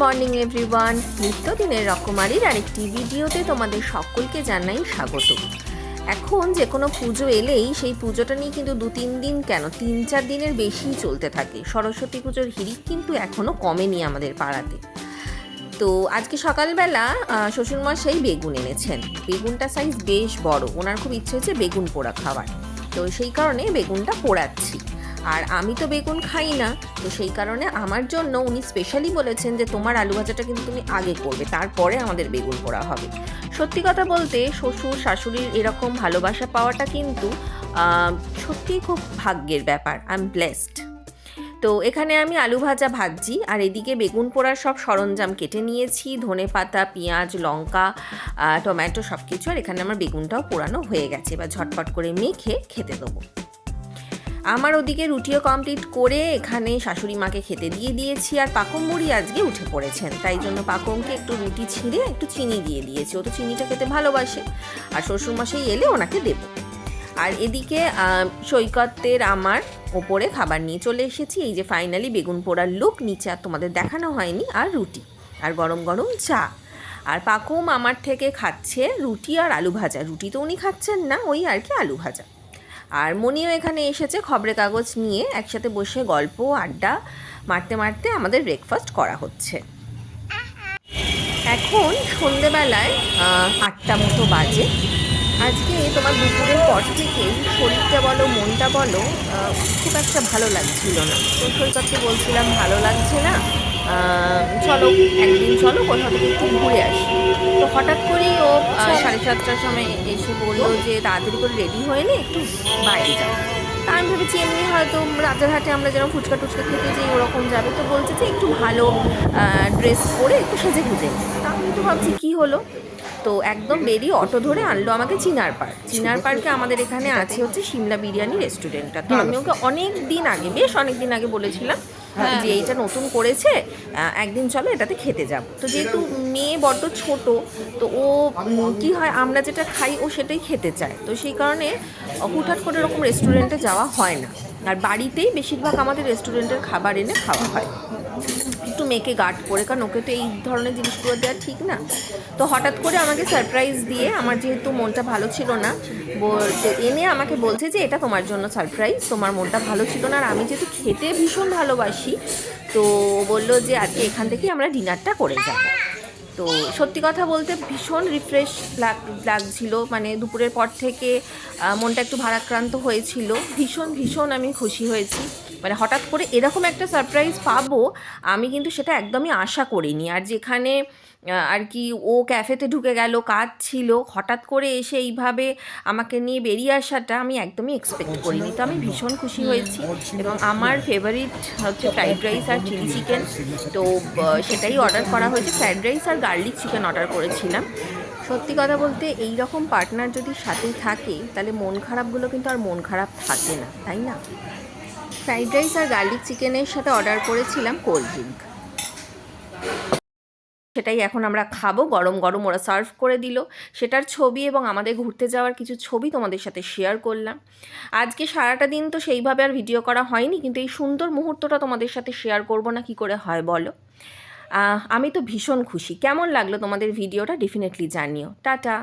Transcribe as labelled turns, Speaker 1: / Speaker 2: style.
Speaker 1: Morning everyone নিত্যদিনের রকমারির আরেকটি ভিডিওতে তোমাদের সকলকে জানাই স্বাগত। এখন যে কোনো পুজো এলেই সেই পুজোটা নিয়ে কিন্তু দু তিন দিন কেন? তিন চার দিনের বেশি চলতে থাকে। সরস্বতী পুজোর হিড়িক কিন্তু এখনও কমেনি আমাদের পাড়াতে। তো আজকে সকালবেলা শ্বশুরমা শ্বশুরমশাই বেগুন এনেছেন। বেগুনটা সাইজ বেশ বড়। ওনার খুব ইচ্ছে হচ্ছে বেগুন পোড়া খাওয়ার। তো সেই কারণে বেগুনটা পোড়াচ্ছি। আর আমি তো বেগুন খাই না। তো সেই কারণে আমার জন্য উনি স্পেশালি বলেছেন যে, তোমার আলু ভাজাটা কিন্তু তুমি আগে করবে, তারপরে আমাদের বেগুন পোড়া হবে। সত্যি কথা বলতে, শ্বশুর শাশুড়ির এরকম ভালোবাসা পাওয়াটা কিন্তু সত্যিই খুব ভাগ্যের ব্যাপার। আই এম ব্লেসড তো এখানে আমি আলু ভাজা ভাজছি, আর এদিকে বেগুন পোড়ার সব সরঞ্জাম কেটে নিয়েছি, ধনে পাতা, পেঁয়াজ, লঙ্কা টমেটো সব কিছু আর এখানে আমার বেগুনটাও পোড়ানো হয়ে গেছে। এবার ঝটপট করে মেখে খেতে দেবো। আমার ওদিকে রুটিও কমপ্লিট করে এখানে শাশুড়ি মাকে খেতে দিয়ে দিয়েছি আর পাকম বুড়ি আজকে উঠে পড়েছেন। তাই জন্য পাকমকে একটু রুটি ছিঁড়ে একটু চিনি দিয়ে দিয়েছি। ও তো চিনিটা খেতে ভালোবাসে। আর শ্বশুরমশাই এলে ওনাকে দেবো। আর এদিকে সৈকতের আমার ওপরে খাবার নিয়ে চলে এসেছি। এই যে ফাইনালি বেগুন পোড়ার লুক নিচে আর তোমাদের দেখানো হয়নি। আর রুটি। আর গরম গরম চা। আর পাকুম আমার থেকে খাচ্ছে রুটি আর আলু ভাজা। রুটি তো উনি খাচ্ছেন না, ওই আর কি আলু ভাজা। আর মনিও এখানে এসেছে খবরের কাগজ নিয়ে, একসাথে বসে গল্প, আড্ডা মারতে মারতে আমাদের ব্রেকফাস্ট করা হচ্ছে। এখন সন্ধেবেলায় আটটা মতো বাজে। আজকে তোমার দুপুরের পর থেকেই শরীরটা বলো, মনটা বলো খুব একটা ভালো লাগছিল না। তো সৈকতকে বলছিলাম, ভালো লাগছে না? চলো একদিন চলো কোথাও থেকে একটু ঘুরে আসি। তো হঠাৎ করেই ও সাড়ে সাতটার সময় এসে বলল যে তাড়াতাড়ি করে রেডি হয়ে নে একটু বাইরে যাও তা আমি ভেবেছি এমনি হয়তো রাজারহাটে আমরা যেন ফুচকা টুচকা খেতে যাই ওরকম যাবে। তো বলছে যে একটু ভালো ড্রেস পরে একটু সেজে গুজে তা আমি তো ভাবছি কী হলো? তো একদম বেরিয়ে অটো ধরে আনলো আমাকে চিনার পার্ক। চিনার পার্কে আমাদের এখানে আছে হচ্ছে সিমলা বিরিয়ানি রেস্টুরেন্টটা। তো আমি ওকে অনেক দিন আগে বেশ অনেক দিন আগে বলেছিলাম যে এইটা নতুন করেছে একদিন চলো এটাতে খেতে যাব। তো যেহেতু মেয়ে বড্ড ছোট, তো ও কি হয়, আমরা যেটা খাই ও সেটাই খেতে চায়। তো সেই কারণে হুটহাট করে এরকম রেস্টুরেন্টে যাওয়া হয় না। আর বাড়িতেই বেশিরভাগ আমাদের রেস্টুরেন্টের খাবার এনে খাওয়া হয়। একটু মেয়েকে গার্ড করে, কারণ ওকে তো এই ধরনের জিনিসগুলো দেওয়া ঠিক না। তো হঠাৎ করে আমাকে সারপ্রাইজ দিয়ে, আমার যেহেতু মনটা ভালো ছিল না এনে আমাকে বলছে যে এটা তোমার জন্য সারপ্রাইজ তোমার মনটা ভালো ছিল না, আর আমি যেহেতু খেতে ভীষণ ভালোবাসি, তো বলল যে আজকে এখান থেকেই আমরা ডিনারটা করে যাব। তো সত্যি কথা বলতে ভীষণ রিফ্রেশ লাগ, লাগছিল। মানে দুপুরের পর থেকে মনটা একটু ভারাক্রান্ত হয়েছিল। ভীষণ ভীষণ আমি খুশি হয়েছি। মানে হঠাৎ করে এরকম একটা সারপ্রাইজ পাবো, আমি কিন্তু সেটা একদমই আশা করিনি। আর যেখানে আর কি ও ক্যাফেতে ঢুকে গেল, কাজ ছিল। হঠাৎ করে এসে এইভাবে আমাকে নিয়ে বেরিয়ে আসাটা আমি একদমই এক্সপেক্ট করিনি। তো আমি ভীষণ খুশি হয়েছি এবং আমার ফেভারিট হচ্ছে ফ্রাইড রাইস আর চিলি চিকেন তো সেটাই অর্ডার করা হয়েছে। ফ্রাইড রাইস আর গার্লিক চিকেন অর্ডার করেছিলাম। সত্যি কথা বলতে এই রকম পার্টনার যদি সাথেই থাকে, তাহলে মন খারাপগুলো কিন্তু আর মন খারাপ থাকে না, তাই না? ফ্রাইড রাইস আর গার্লিক চিকেনের সাথে অর্ডার করেছিলাম কোল্ড ড্রিঙ্ক সেটাই এখন আমরা খাব। গরম গরম ওরা সার্ভ করে দিল। সেটার ছবি এবং আমাদের ঘুরতে যাওয়ার কিছু ছবি তোমাদের সাথে শেয়ার করলাম। আজকে সারাটা দিন তো সেইভাবে আর ভিডিও করা হয়নি, কিন্তু এই সুন্দর মুহূর্তটা তোমাদের সাথে শেয়ার করব না, কি করে হয় বলো? আমি তো ভীষণ খুশি। কেমন লাগল তোমাদের ভিডিওটা ডেফিনেটলি জানিও। টাটা!